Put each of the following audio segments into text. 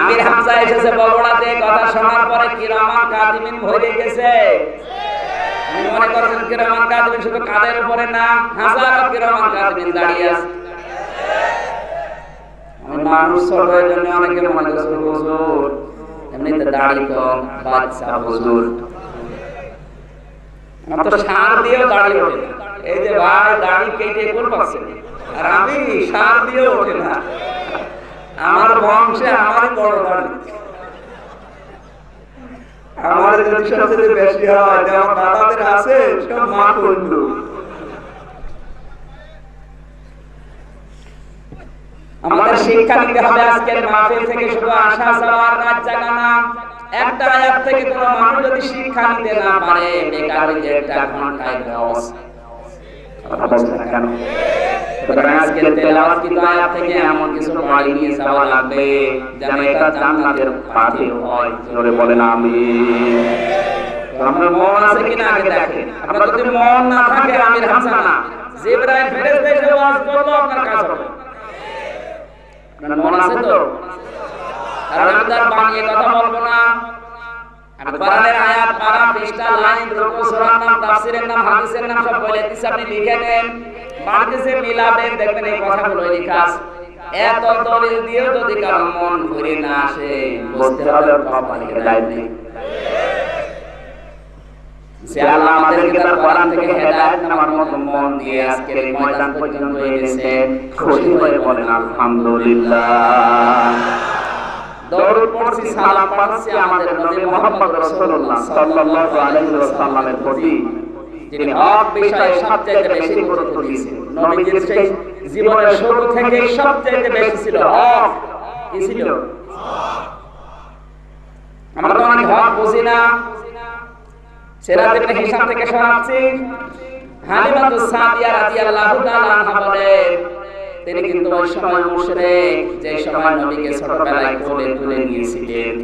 আমির হামজা এসেছে বগুড়াতে, কথা শোনার পরে কিরামান কাদিমিন ভরে গেছে। মনে করছেন কিরামান কাদিমিন শুধু কাদের উপরে না, হাজারো কিরামান কাদিমিন দাঁড়িয়ে আছে। আমি সার দিয়েও দাড়ি ওঠে এই যে ভাই, দাড়ি কেটে কোন পাচ্ছে? আর আমি সার দিয়েও ওঠে না। আমার বংশে আমারই বড় দাড়ি আমার যদি সবচেয়ে বেশি হয় যে আমার দাদাদের আছে সব মা করল আমাদের শিক্ষা নিতে হবে আজকের মাহফিল থেকে শুধু আশা যাওয়ার রাত জাগা না। একটা আয়াত থেকে কোনো মানুষ যদি শিক্ষা নিতে না পারে বেকার একটা ঘন্টায় লস কথা বলছেন না কেন? সুতরাং আজকের তেলাওয়াত কিন্তু থেকে এমন কিছু বাড়ি নিয়ে যাওয়া লাগবে যেন এটা জান্নাতের পাথে হয়? জোরে বলেন আমি আপনার মন আছে কিনা আগে দেখেন? আপনার যদি মন না থাকে আমির হাসান না। ফেরেশতা এসে ওয়াজ করল আপনার কাজ হবে। আপনার মন আছে তো? কারণ আমি তার বানিয়ে কথা বলব না। আমি আয়াত পারা পৃষ্ঠা, লাইন সূরার নাম, তাফসীরের নাম, হাদিসের নাম, সব বলে দিচ্ছি আপনি লিখে নেন। মিলাবেন, দেখবেন এই কথাগুলো লেখা আছে এত দলিল যদি কারও মন ঘুরে না আসে, বুঝতে হবে আলহামদুলিল্লাহ। দরুদ পড়ছি সালাম পাঠাচ্ছি আমাদের নবী মুহাম্মদ রাসূলুল্লাহ সাল্লাল্লাহু আলাইহি ওয়াসাল্লামের প্রতি যিনি হক বিষয়ে সবচেয়ে বেশি গুরুত্ব দিয়েছেন। নবীজির সেই জীবনের শুরু থেকে সবচেয়ে বেশি ছিল হক। কি ছিল? আমরা তো অনেক হক বুঝি না। ইবনে হিশাম থেকে শোনাচ্ছি। হালিমাতু সাদিয়া রাদিয়াল্লাহু তাআলা বলেন তিনি কিন্তু ওই সময় মুশরিক যে সময় নবীকে ছোটবেলায় কোলে তুলে নিয়েছিলেন।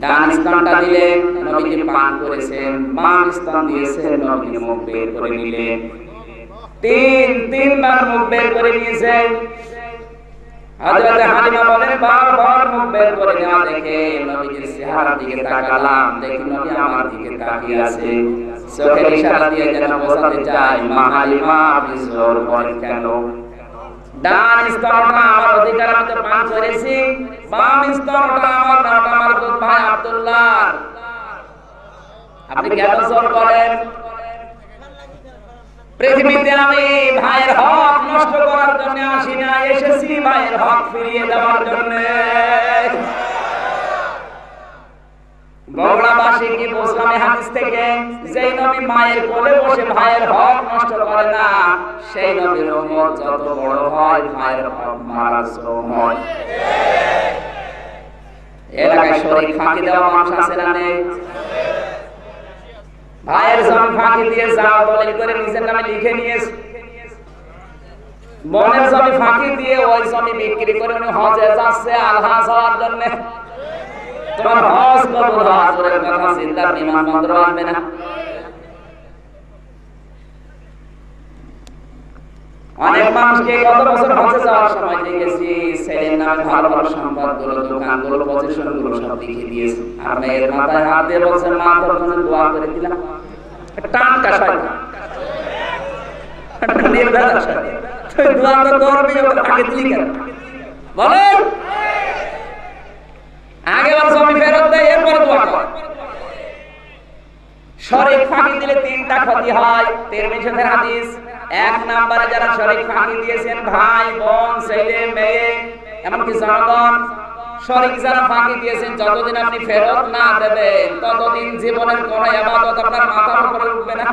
ডান স্তনটা দিলেন নবীজি পান করেছেন, বাম স্তন দিয়েছেন নবীজি মুখ বের করে নিলেন। তিন, তিনবার মুখ বের করে নিয়েছেন। আমার দিকে তাকিয়ে আছে। চোখের ইশারা দিয়ে যেন বোঝাতে চাই কেন? ডান স্তরটা আমার অধিকার আমি পান করেছি, বাম স্তরটা আমার না ওটা আমার ভাই আব্দুল্লাহ। আপনি জ্ঞান করেন? পৃথিবীতে আমি ভাইয়ের হক নষ্ট করার জন্য আসি না, এসেছি ভাইয়ের হক ফিরিয়ে দেওয়ার জন্য। বগুড়াবাসী কি বুঝলাম হাদিস থেকে? যেই নবী মায়ের কোলে বসে ভাইয়ের হক নষ্ট করে না, সেই নবীর উম্মত যত বড় হয়, ভাইয়ের হক মারা শ্রম হয়। এলাকায় শরীর ফাঁকি দেওয়া মানুষ আছে না নেই? ভাইয়ের জমি ফাঁকি দিয়ে যাও, দলিল করে নিজের নামে লিখে নিয়েছে বনের জমি ফাঁকি দিয়ে ওই জমি বিক্রি করে উনি হজে যাচ্ছে, আলহাজ হওয়ার জন্য। তোমার হজ কবুল হওয়ার জোরের কথা চিন্তার বিমানবন্দর আসবে না। অনেক মানুষকে গত বছর হজে যাওয়ার সময় দেখেছি ছেলের নামে ভালো ভালো সম্পদগুলো দোকানগুলো পজিশনগুলো সব লিখে দিয়েছে। আর মেয়ের মাথায় হাত দিয়ে বলছে, মা, তোর জন্য দোয়া করে দিলাম। টানটা শয়তান নির্ভেজাল তুই দোয়া তো করবি আগে দিলি কেন? বলেন। আগে বার জমি ফেরত দেয়, এরপরে দোয়া কর। শরীক ফাঁকি দিলে তিনটা ক্ষতি হয়। তিরমিজির হাদিস, এক নম্বরে যারা শরীক ফাঁকি দিয়েছেন, ভাই, বোন, ছেলে, মেয়ে, এমনকি জনগণ, শরীক যারা ফাঁকি দিয়েছেন, যতদিন আপনি ফেরত না দেবেন, ততদিন জীবনের কোনো ইবাদত আপনার মাথার উপরে উঠবে না।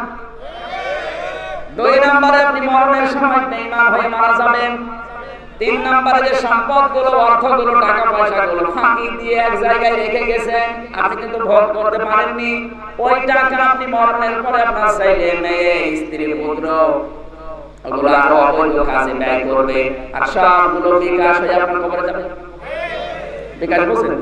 দুই নম্বরে আপনি মরণের সময় বেঈমান হয়ে মারা যাবেন। তিন নম্বরে যে সম্পদগুলো, অর্থগুলো টাকা পয়সাগুলো ফাঁকি দিয়ে এক জায়গায় রেখে গেছেন, আপনি কিন্তু ভোগ করতে পারেননি। ওই টাকা আপনি মরণের পরে আপনার চাইলে মেয়ে, স্ত্রী, পুত্র? ওগুলো আরও অবৈধ কাজে ব্যয় করবে। আর সবগুলো বিকাশ হয়ে আপনার কবরে যাবে। বিকাশ বুঝলেন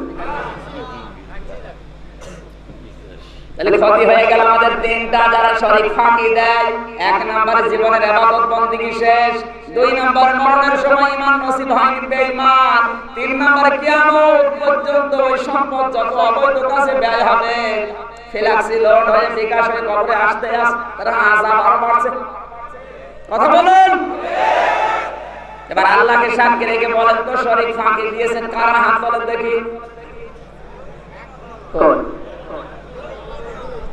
কথা বলুন? এবার আল্লাহকে সাক্ষী রেখে বলেন তো শরীর ফাঁকি দিয়েছেন, কারা হাত বলেন দেখি?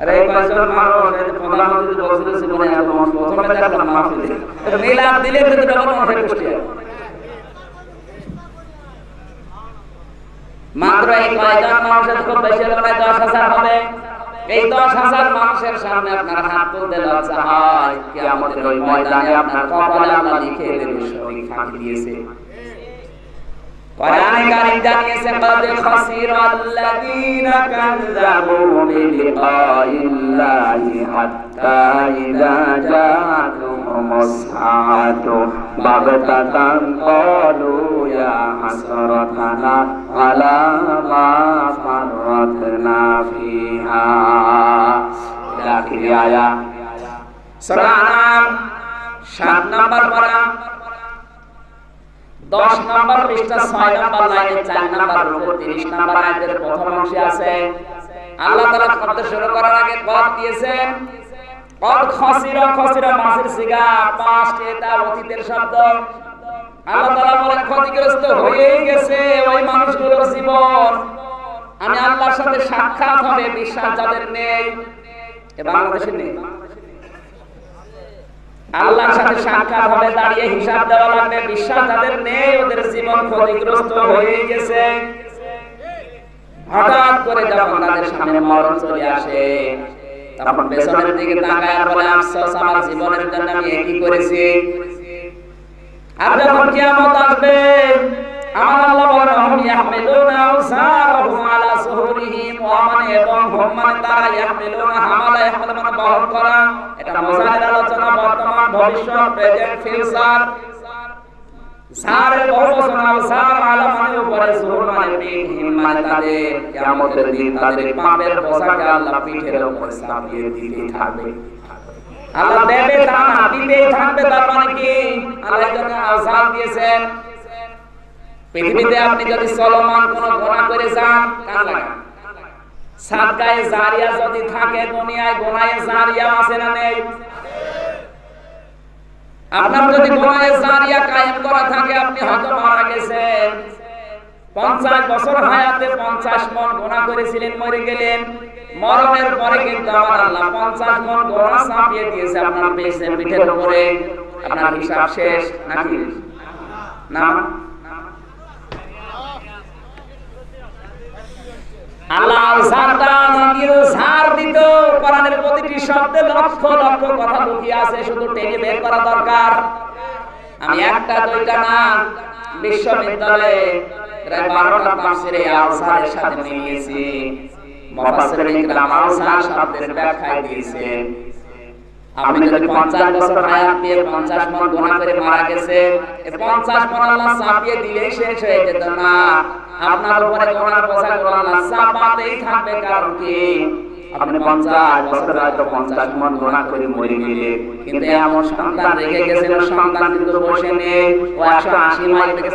আরে কয়জন মানুষ এই যে বলছিল জীবনে এত মানুষ প্রথমে দেখলাম মাহফিলে। মিলাদ দিলে কিন্তু ডবল মানুষ একুশটি মাত্র এই কয়জন মানুষের খুব বেশি হলে প্রায় দশ হাজার হবে। এই দশ হাজার মানুষের সামনে আপনার হাত তুলতে লজ্জা হয় কি আমাদের ওই ময়দানে আপনার কপালে আল্লাহ লিখে দেবে শরীর ফাঁকি দিয়েছে। কোরআন কারীম জানিয়েছে কদ খাসির আল্লাযীনা কাযযাবু বিলিকাইল্লাহি হাত্তা ইযা জাআতুহুম আস-সাআতু বাগতাতান ক্বালু ইয়া হাসরাতানা আলা মা ফারাতনা ফিহা দাখিল আয়া সূরা আনাম 7 নম্বর পারা দশ নম্বর পৃষ্ঠা ছয় নম্বর লাইনে চার নম্বর উপর তিরিশ নম্বর আয়াতের প্রথম অংশে আছে। আল্লাহ তাআলা শব্দ শুরু করার আগে কদ দিয়েছেন। কদ খসিরা খসিরা মাসের সিগা পাস্ট এটা অতীতের শব্দ। আল্লাহ তাআলা বলেন ক্ষতিগ্রস্ত হয়েই গেছে ওই মানুষগুলোর জীবন। আমি আল্লাহর সাথে সাক্ষাৎ হবে বিশ্বাস যাদের নেই এ বাংলাদেশে নেই। আল্লাহর সাথে সাক্ষাৎ হবে দাঁড়িয়ে হিসাব দেওয়া লাগবে বিশ্বাস তাদের নেই, ওদের জীবন ক্ষতিগ্রস্ত হয়ে গেছে। হঠাৎ করে যখন তাদের সামনে মরণ চলে আসে, তখন পেছনের দিকে তাকায় বলে, আফসোস, আমার জীবনের জন্য আমি একই করেছি। আর যখন কিয়ামত আসবে আমার আল্লাহ বলেন হুম ইয়াহমিলুনা আওসারহুম আলা সুহুরিহিম। ওয়া মান এবং হুম মানে তারা ইয়াহমিলুনা, হামালা ইয়াহমিল মানে বহন করা। এটা মোজাহের আলোচনা, বর্তমান, ভবিষ্যৎ, প্রেজেন্ট, ফিউচার। সারের বহুবচন আওসার আলা মানে উপরে সুহুর মানে পিঠ হিম মানে তাদের, কিয়ামতের দিন, তাদের পাপের বোঝাকে আল্লাহ পিঠের উপরে চাপিয়ে দিতে থাকবে। আল্লাহ দেবে, তা না, দিতেই থাকবে, তার মানে কি? আল্লাহ জন্য আওসার দিয়েছেন। পৃথিবীতে আপনি যদি চলমান কোন গোনা করে যান কান লাগান। সাদকায়ে জারিয়া যদি থাকে, দুনিয়ায় গোনায়ে জারিয়া আছে না নেই? আপনার যদি গোনায়ে জারিয়া কায়েম করা থাকে, আপনি হয়তো মারা গেছেন। পঞ্চাশ বছর হায়াতে পঞ্চাশ মন গোনা করেছিলেন, মরে গেলেন। মরণের পরে কিন্তু আমার আল্লাহ পঞ্চাশ মন গোনা চাপিয়ে দিয়েছে আপনার পেছে পিঠের উপরে। আপনার হিসাব শেষ নাকি? না। আল্লাহ দরকার। আমি যদি পঞ্চাশ বছর হায়াত দিয়ে পঞ্চাশ মন গোনা করে মারা গেছে পঞ্চাশ মন আল্লাহ চাপিয়ে দিলে শেষ হয়ে যেত না। আপনার উপরে গোনার বোঝা গুলো চাপাতেই থাকবে কারণ কি? আপনি পঞ্চাশ বছর হয়তো পঞ্চাশ মন গোনা করে মরে গেলে। কিন্তু এমন সন্তান রেখে গেছিল সন্তান কিন্তু বসে নেই। একশো আশি মাইল থেকে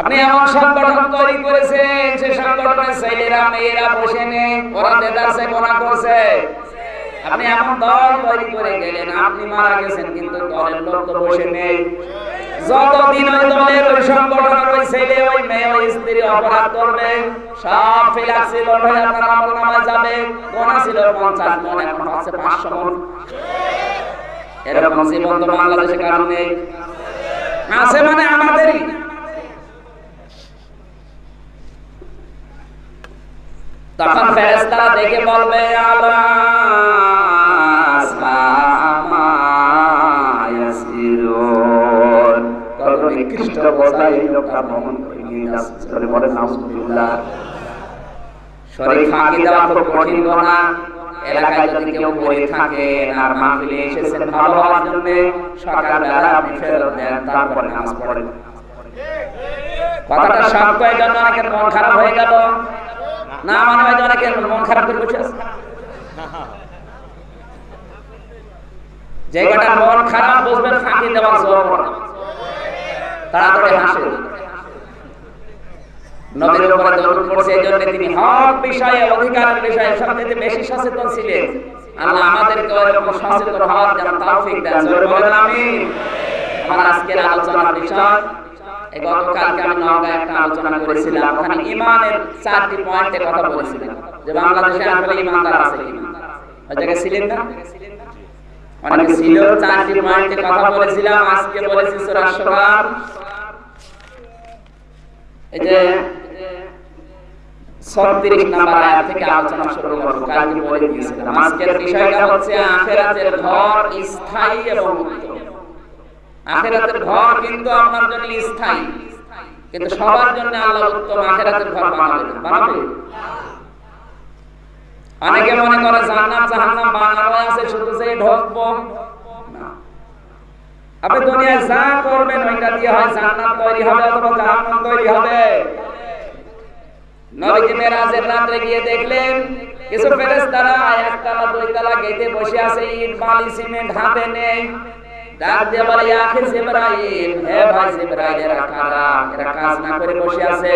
আপনি এমন সংগঠন তৈরি করেছেন, সে সংগঠনের ছেলেরা, মেয়েরা বসে নেই। ওরা দেদারসে গোনা করছে। আপনি এমন দল তৈরি করে গেলেন আপনি মারা গেছেন কিন্তু দলের লোক তো বসে নেই। যতদিন ওই দলের ওই সংগঠনের ওই ছেলে ওই মেয়ে ওই স্ত্রী অপরাধ করবে সব ফিলাক্সি লোড আপনার আমল নামায় যাবে গোনা ছিল পঞ্চাশ মন এখন হচ্ছে পাঁচশো মন। এরকম জীবন তো বাংলাদেশে কারণ আছে মানে আমাদেরই। তখন দেখে বলবে আলা নিকৃষ্ট বোঝা এই লোকটা বহন করে নিয়ে যাচ্ছে ধরে বলেন নাউজুবিল্লাহ শরীর ফাঁকি দেওয়া খুব কঠিন গোনা এলাকায় যদি কেউ পড়ে থাকেন আর মাহফিলে এসেছেন ভালো হওয়ার জন্য সকালবেলা আপনি ফেরত দেন তারপরে নামাজ পড়েন। কথাটা সব কয়েকজন অনেকের মন খারাপ হয়ে গেল। না মানে হয়তো অনেকের মন খারাপ করে বসে আছে। যে কটা মন খারাপ বুঝবেন ফাঁকি দেওয়ার জোর না। তাড়াতাড়ি হাসে। নবীর উপরে দরুদ পড়ছে এই জন্য তিনি হক বিষয়ে অধিকারের বিষয়ে সবচেয়ে বেশি সচেতন ছিলেন। আল্লাহ আমাদেরকে এরকম সচেতন হওয়ার যেন তৌফিক দেন জোরে বলেন আমিন। আমার আজকের আলোচনার বিষয় এই গতকালকে আমি নওগাঁ একটা আলোচনা করেছিলাম ওখানে ইমানের চারটি পয়েন্টে কথা বলেছিলাম। যে বাংলাদেশে আসলে ইমানদার আছে কিনা। ওই জায়গায় ছিলেন না? অনেকে ছিল চারটি পয়েন্টে কথা বলেছিলাম আজকে বলেছি সূরা সবার। এই যে ছত্রিশ নাম্বার আয়াত থেকে আলোচনা শুরু করব কালকে বলে দিয়েছিলাম। আজকের বিষয়টা হচ্ছে আখেরাতের ঘর স্থায়ী এবং আখেরাতের ঘর কিন্তু আপনার জন্য স্থায়ী। কিন্তু সবার জন্য আল্লাহ উত্তম আখেরাতের ঘর বানাবে না। বানাবে? অনেকে মনে করে জান্নাত জাহান্নাম বানানো আছে, শুধু যে ঢোকবো আপনি দুনিয়ায় যা করবেন, ওইটা দিয়ে হয় জান্নাত তৈরি হবে অথবা জাহান্নাম তৈরি হবে। নবীজি মেরাজের রাত্রে গিয়ে দেখলেন, কিছু ফেরেশতারা গেটে বসে আছে, ইট, বালি, সিমেন্ট হাতে নেই। ডাক দিয়ে বলে জিবরাইল, হে ভাই জিবরাইল এরা কারা এরা কাজ না করে বসে আছে।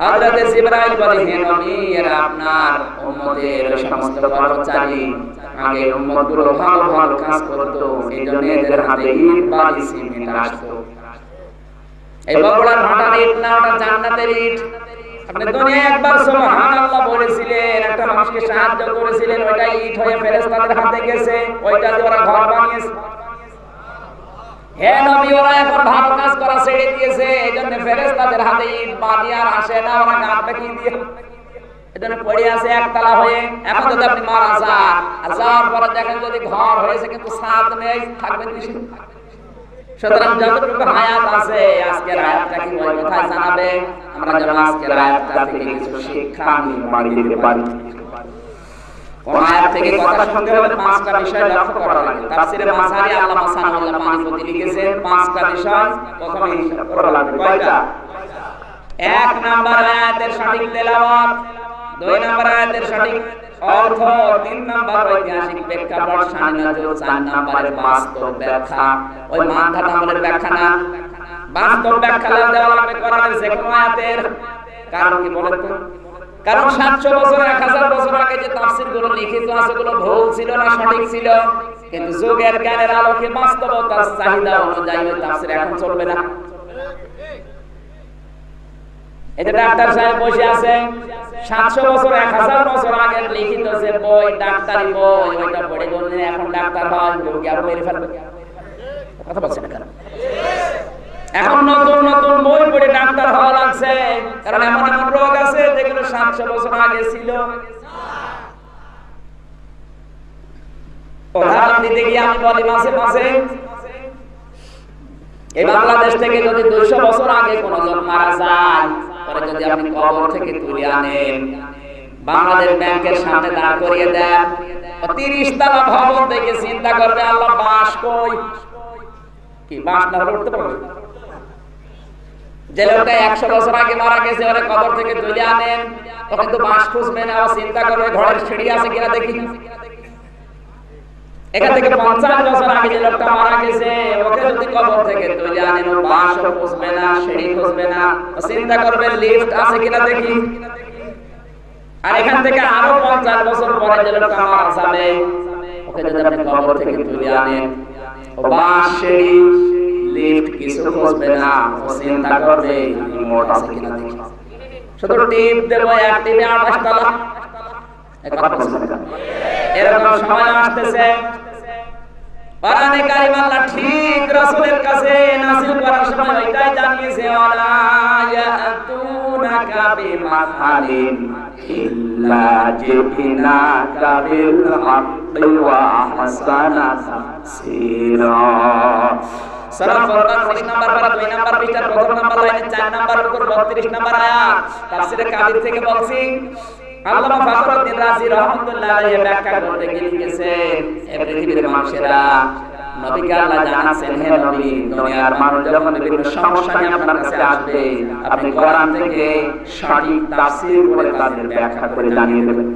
হযরত জিবরাইল বলে, হে নবী, এরা আপনার উম্মতের সমস্ত কর্মচারী। আগে উম্মতগুলো ভালো ভালো কাজ করতো। এই এদের হাতে ইট, বালি, সিমেন্ট আসতো। এই বগুড়ার ভাটার ইট না, ওটা জান্নাতের ইট। আপনি দুনিয়ায় একবার সুবহানাল্লাহ বলেছিলেন, একটা মানুষকে সাহায্য করেছিলেন, ওইটা ইট হয়ে ফেরেশতাদের হাতে গেছে, ওইটা দিয়ে ওরা ঘর বানিয়েছে। হে নবী ওরা এখন ভালো কাজ করা ছেড়ে দিয়েছে এইজন্য ফেরেশতাদের হাতে ইট বালি আর আসে না, ওরা গাঁটটা কি দিয়ে। এজন্য পড়ে আছে একতলা হয়ে, এখন যদি আপনি মারা যান, আর যাওয়ার পরে দেখেন যদি ঘর হয়েছে, কিন্তু ছাদ নেই, থাকবেন কিসে? সুতরাং যতটুকু হায়াত আছে, আজকের আয়াতটা কি ওই কথায় জানাবে? আমরা যেন আজকের আয়াতটা থেকে কিছু শিক্ষা নিয়ে বাড়ি দিতে পারি। কোন থেকে কথা শুনতে হলে পাঁচটা বিষয় লক্ষ্য করা লাগে। তাফসিরে মাসারি আল্লাহ মাসানুল্লাহ পানিপতি লিখেছেন পাঁচটা বিষয় প্রথমে হিসাব করা লাগবে। কয়টা? এক নাম্বার আয়াতের সঠিক তেলাওয়াত দুই নাম্বার আয়াতের সঠিক অর্থ তিন নাম্বার ঐতিহাসিক প্রেক্ষাপট সান্নিধ্য চার নাম্বারের বাস্তব ব্যাখ্যা। ওই মানধাত আমলের ব্যাখ্যা না। বাস্তব ব্যাখ্যা দেওয়া লাগবে কোরআনের যে কোনো আয়াতের। কারণ কি বলেন তো কারণ সাতশো বছর এক হাজার বছর আগে যে তাফসিরগুলো লিখিত আছে গুলো ভুল ছিল না সঠিক ছিল। কিন্তু যুগের জ্ঞানের আলোকে বাস্তবতার চাহিদা অনুযায়ী ওই তাফসির এখন চলবে না। এই যে ডাক্তার সাহেব বসে আছে সাতশো বছর এক হাজার বছর আগে লিখিত যে বই ডাক্তারি বই ওইটা পড়ে এখন ডাক্তার হয় রোগী আরও মেরে ফেলবে। কথা বলছে না কেন? এখন নতুন নতুন বই পড়ে ডাক্তার হওয়া লাগছে। কারণ এমন এমন রোগ আছে যেগুলো সাতশো বছর আগে ছিল। বাংলাদেশ থেকে যদি দুইশো বছর আগে জন মারা যায় যদি আপনি কবর থেকে তুলে আনেন, বাংলাদেশ ব্যাংকের সামনে দাঁড় করিয়ে দেন তিরিশ ভবন থেকে চিন্তা করবে, আল্লাহ বাস কই? কি বাস না উঠতে পারবে? যে লোকটা একশো বছর আগে মারা গেছে, ওরা কবর থেকে তুলে আনেন। তখন তো বাস খুঁজবে না, ও চিন্তা করবে, ঘরের সিঁড়ি আছে কিনা দেখি। এখান থেকে পঞ্চাশ বছর আগে যে লোকটা মারা গেছে, ওকে যদি কবর থেকে তুলে আনেন বাসও খুঁজবে না, সিঁড়ি খুঁজবে না। চিন্তা করবে, লিফট আছে কিনা দেখি। আর এখান থেকে আরও পঞ্চাশ বছর পরে যে লোকটা মারা যাবে, ওকে যদি আপনি কবর থেকে তুলে আনেন বাস সিঁড়ি লিফট কিছু খুঁজবে না, ও চিন্তা করবে রিমোট আছে কিনা দেখি। শুধু টিপ দেবো এক টিপে আঠাশ তলা। এরকম সময় আসতেছে। কোরআনে কারিম আল্লাহ ঠিক রাসূলের কাছে নাযিল করার সময় এটাই জানিয়েছে, ওয়ালা ইয়াতুনাকা বিমাসালিন ইল্লা জিবিনাকা বিল হাক্কি ওয়া আহসানা তাফসীরা। সূরা ফুরকান 19 নাম্বার পারা 2 নাম্বার পৃষ্ঠার প্রথম নাম্বার লাইনে 4 নাম্বার উপর 32 নাম্বার আয়াত। তাফসীরে কাবির থেকে বলছি আল্লামা ফখরুদ্দিন রাজি রহমাতুল্লাহ আলাইহি ব্যাখ্যা করতে গিয়ে লিখেছেন হে পৃথিবীর মানুষেরা নবীকে আল্লাহ জানাচ্ছেন হে নবী দুনিয়ার মানুষ যখন বিভিন্ন সমস্যা নিয়ে আপনার কাছে আসবে আপনি কোরআন থেকে সঠিক তাফসীর করে তাদের ব্যাখ্যা করে জানিয়ে দেবেন।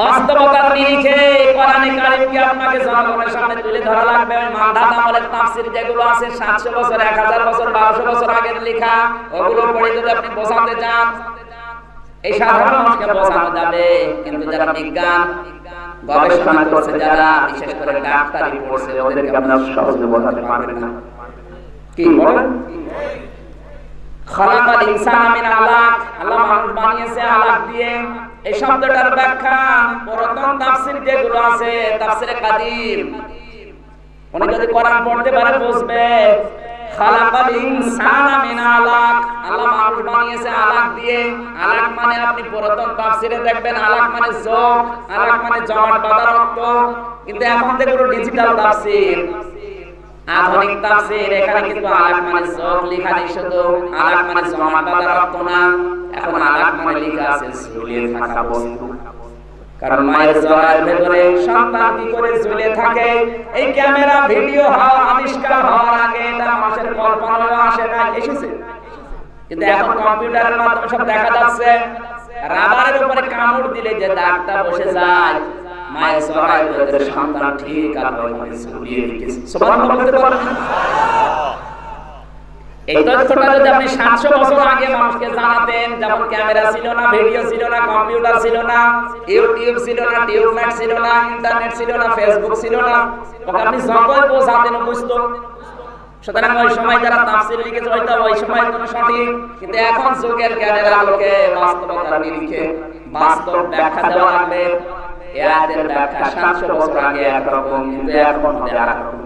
বাস্তবতার নিরিখে কোরআনে কারিমকে আপনাকে জনগণের সামনে তুলে ধরা লাগবে। ওই মান্ধাত আমলের তাফসীর যেগুলো আছে 700 বছর 1000 বছর 1200 বছর আগের লেখা, ওগুলো পড়ে যদি আপনি বোঝাতে চান, এই সাধারণ মানুষকে বোঝানো যাবে। কিন্তু যারা বিজ্ঞান, গবেষণা করছে, যারা বিশেষ করে ডাক্তারি পড়ছে, ওদেরকে আপনারা সহজে বোঝাতে পারবেন না। কি বলেন? খালাকাল ইনসানা মিন আলাক, আল্লাহ মানুষ বানিয়েছে আলাক দিয়ে। এই শব্দটার ব্যাখ্যা পুরাতন তাফসীর যেগুলো আছে, তাফসীরে কাদিম। উনি যদি কোরআন পড়তে পারে, বুঝবে। খালাকাল ইনসানা মিন আলাক। আল্লাহ মানুষ বানিয়েছে আলাক দিয়ে। আলাক মানে আপনি পুরাতন তাফসীরে দেখবেন, আলাক মানে যোগ আলাক মানে জমাট বাঁধা রক্ত। কিন্তু এখন দেখুন ডিজিটাল তাফসীর। আধুনিক তাফসীর, এখানে কিন্তু আলাক মানে চোখ লেখা নেই শুধু। আলাক মানে জমাট বাঁধা রক্ত না। এখন আলাক মানে লেখা আছে ঝুলিয়ে থাকা বস্তু কারণ মায়ের জরার ভেতরে সন্তান কি করে ঝুলে থাকে। এই ক্যামেরা ভিডিও হওয়া আবিষ্কার হওয়ার আগে এটা মানুষের কল্পনাও আসে না এসেছে। কিন্তু এখন কম্পিউটারের মাধ্যমে সব দেখা যাচ্ছে। রাবারের উপরে কামড় দিলে যে দাগটা বসে যায় মায়ের সহায় ভেতরে সন্তান ঠিক আর ঝুলিয়ে রেখেছে সুবহানাল্লাহ বলতে পারেন এই তথ্যটা যদি আপনি সাতশো বছর আগে মানুষকে জানাতেন যেমন ক্যামেরা ছিল না ভিডিও ছিল না কম্পিউটার ছিল না ইউটিউব ছিল না টিউবনেট ছিল না ইন্টারনেট ছিল না ফেসবুক ছিল না ওকে আপনি সকল বোঝাতেন বুঝতো। সুতরাং ওই সময় যারা তাফসীর লিখেছে হয়তো ওই সময় কোনো সঠিক কিন্তু এখন যুগের জ্ঞানের আলোকে বাস্তবতার নিরিখে বাস্তব ব্যাখ্যা দেওয়া লাগবে। এ ব্যাখ্যা সাতশো বছর আগে একরকম কিন্তু এখন হবে আরেকরকম।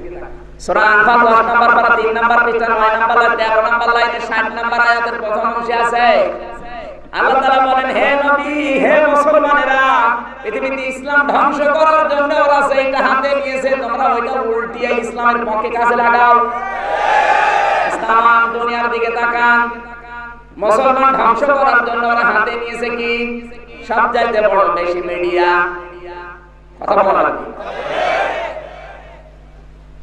সূরা আনফাল 10 নাম্বার পারা 3 নাম্বার পৃষ্ঠা 9 নাম্বার লাইন 13 নাম্বার লাইনে 60 নাম্বার আয়াতের প্রথম অংশে আছে। আল্লাহ তাআলা বলেন, হে নবী, হে মুসলমানেরা, পৃথিবীতে ইসলাম ধ্বংস করার জন্য ওরা সেইটা হাতে নিয়েছে, তোমরা ওইটা উল্টিয়ে ইসলামের পক্ষে কাজে লাগাও। ইসলাম দুনিয়ার দিকে তাকান। মুসলমান ধ্বংস করার জন্য ওরা হাতে নিয়েছে কি? সব চাইতে বড় বেশি মিডিয়া। কথা বলা লাগবে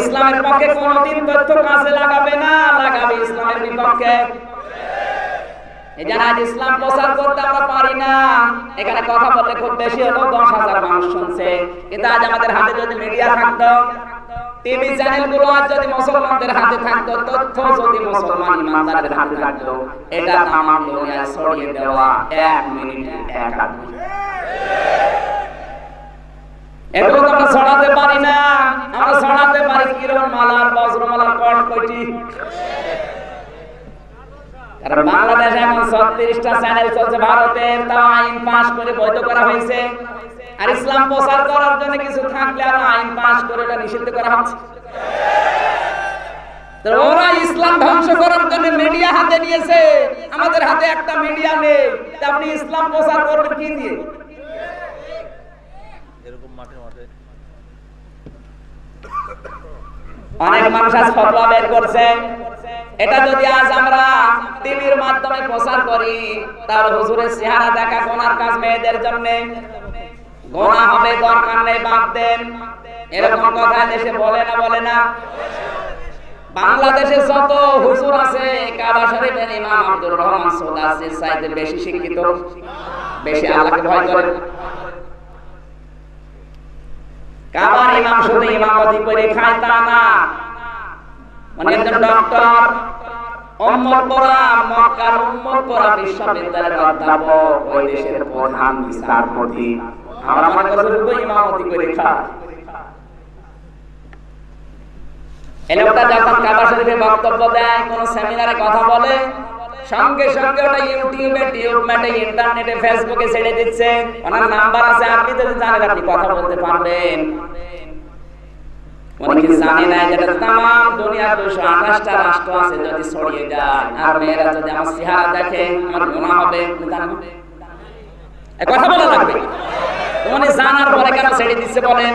ইসলামের পক্ষে কোনদিন তথ্য কাজে লাগাবে না, লাগাবে ইসলামের বিপক্ষে। ইসলাম প্রচার করতে আমরা এখানে কথা বললে খুব আজ আমাদের হাতে যদি মিডিয়া থাকতো টিভি চ্যানেলগুলো আজ যদি মুসলমানদের হাতে থাকতো, তথ্য যদি মুসলমান হাতে থাকতো, এটা ছড়িয়ে দেওয়া এক মিনিটে, এক এগুলো আমরা ছড়াতে পারি না। আমরা ছড়াতে পারি কিরণ মালার বজ্রমালার কট কয়টি? কারণ বাংলাদেশে এখন ছত্রিশটা চ্যানেল চলছে ভারতের তা আইন পাশ করে বৈধ করা হয়েছে। আর ইসলাম প্রচার করার জন্য কিছু থাকলে আর আইন পাশ করে এটা নিষিদ্ধ করা হচ্ছে। ওরা ইসলাম ধ্বংস করার জন্য মিডিয়া হাতে নিয়েছে। আমাদের হাতে একটা মিডিয়া নেই। আপনি ইসলাম প্রচার করবেন কি দিয়ে? অনেক মানুষ আজ ফতোয়া বের করছে। এটা যদি আজ আমরা টিভির মাধ্যমে প্রচার করি তাহলে হুজুরের চেহারা দেখা কোনার কাজ মেয়েদের জন্য। গোনা হবে, দরকার নেই, বাদ দেন। এরকম কথা দেশে বলে না বলে না। বাংলাদেশে যত হুজুর আছে, কাবা শরীফের ইমাম আব্দুর রহমান সোদাসির চাইতে বেশি শিক্ষিত, বেশি আল্লাহকে ভয় করে। কাবার ইমাম শুধু ইমামতি করে খায় তা না। মানে একজন ডক্টর অম্মর পড়া মক্কার পড়া বিশ্ববিদ্যালয়ের অধ্যাপক, ওই দেশের প্রধান, বিচারপতি। আমরা মনে করি শুধু ইমামতি করে খায়। যখন কাবা শরীফে বক্তব্য দেয়, কোন সেমিনারে কথা বলে সঙ্গে সঙ্গে ওটা ইউটিউবে টিউবমেটে ইন্টারনেটে, ফেসবুকে ছেড়ে দিচ্ছে। ওনার নাম্বার আছে, আপনি যদি জানেন, আপনি কথা বলতে পারবেন। জানার পরে কেন ছেড়ে দিচ্ছে বলেন?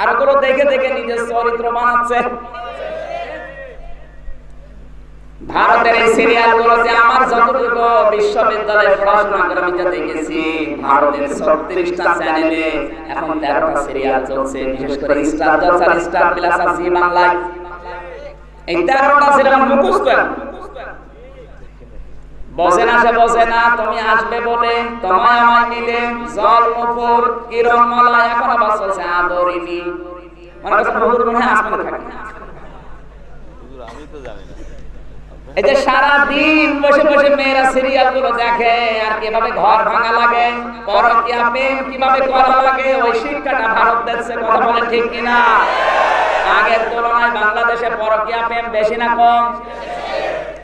আর ওগুলো দেখে দেখে নিজের চরিত্র বানাচ্ছে ভারতের এই সিরিয়াল গুলোতে আমার যতটুকু বিশ্ববিদ্যালয়ে পড়াশোনা করে আমি যা দেখেছি, ভারতের ছত্রিশটা চ্যানেলে এখন তেরোটা সিরিয়াল চলছে, বিশেষ করে স্টার জলসার স্টার প্লাস আর জি বাংলায় এই তেরোটা সিরিয়াল মুখস্থ। বসে না সে বসে না তুমি আসবে বলে তোমায় আমায় নিলে জল মুকুর কিরণ মালা এখন আদরিনি মনে করছে হুজুর মনে আসমানে থাকে। আমি তো জানি না। এই যে সারা দিন বসে বসে মেয়েরা সিরিয়ালগুলো দেখে আর কীভাবে ঘর ভাঙা লাগে পরকিয়া প্রেম কীভাবে করা লাগে ওই শিক্ষাটা ভারত দেশে কথা বলে ঠিক কিনা? আগের তুলনায় বাংলাদেশে পরকিয়া প্রেম বেশি না কম।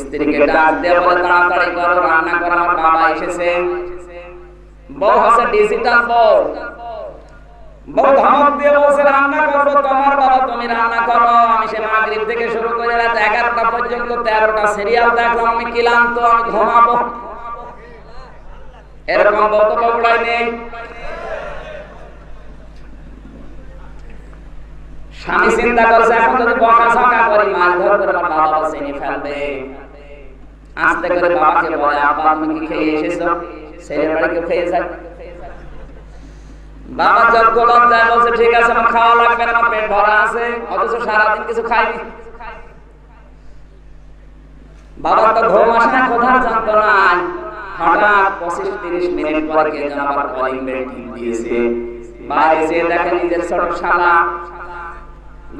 স্ত্রীকে ডাক দিয়ে বলে তাড়াতাড়ি করো রান্না করো আমার বাবা এসেছে। বউ হচ্ছে ডিজিটাল বউ। বউ ধমক দিয়ে বলছে রান্না করব তোমার বাবা তুমি রান্না করো। আমি সে মাগরিব থেকে শুরু করে রাত এগারোটা পর্যন্ত তেরোটা সিরিয়াল দেখলাম আমি ক্লান্ত আমি ঘুমাবো। এরকম বগুড়ায় নেই। স্বামী চিন্তা করছে এখন যদি বকা ঝকা করি মাছ ধর করে আমার বাবা চিনি ফেলবে। আস্তে করে বাবাকে বলে আব্বা তুমি কি খেয়ে এসেছ? ছেলের বাড়ি কেউ খেয়ে যায়? বাবা যজ্ঞ লজ্জায় বলছে ঠিক আছে আমার খাওয়া লাগবে না আমার পেট ভরা আছে অথচ সারাদিন কিছু খাইনি। বাবার তো ঘুম আসে না কোথাও জানতো না হঠাৎ পঁচিশ তিরিশ মিনিট পরে কে যেন আবার কলিং বেল দিয়েছে। বাইরে যে দেখে নিজের ছোট শালা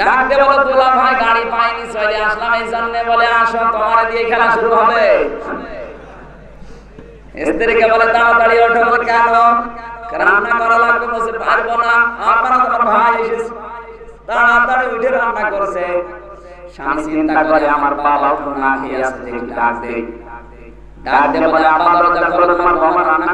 ডাকতে বলো ভাই, গাড়ি পাইনি, চলে আসলাম। এই জন্য বলে, আসো, তোমার দিয়ে খেলা শুরু হবে। স্ত্রীকে বলে, তাড়াতাড়ি ওঠো কেন? রান্না করা লাগবে বসে পারব না। আপনারা তোমার ভাই এসেছে। তাড়াতাড়ি উঠে রান্না করছে। স্বামী চিন্তা করে, আমার বাবা তো না খেয়ে দেখি ডাক দে ডাক দে বলে আবার দরজা খোলো, তোমার বাবা রান্না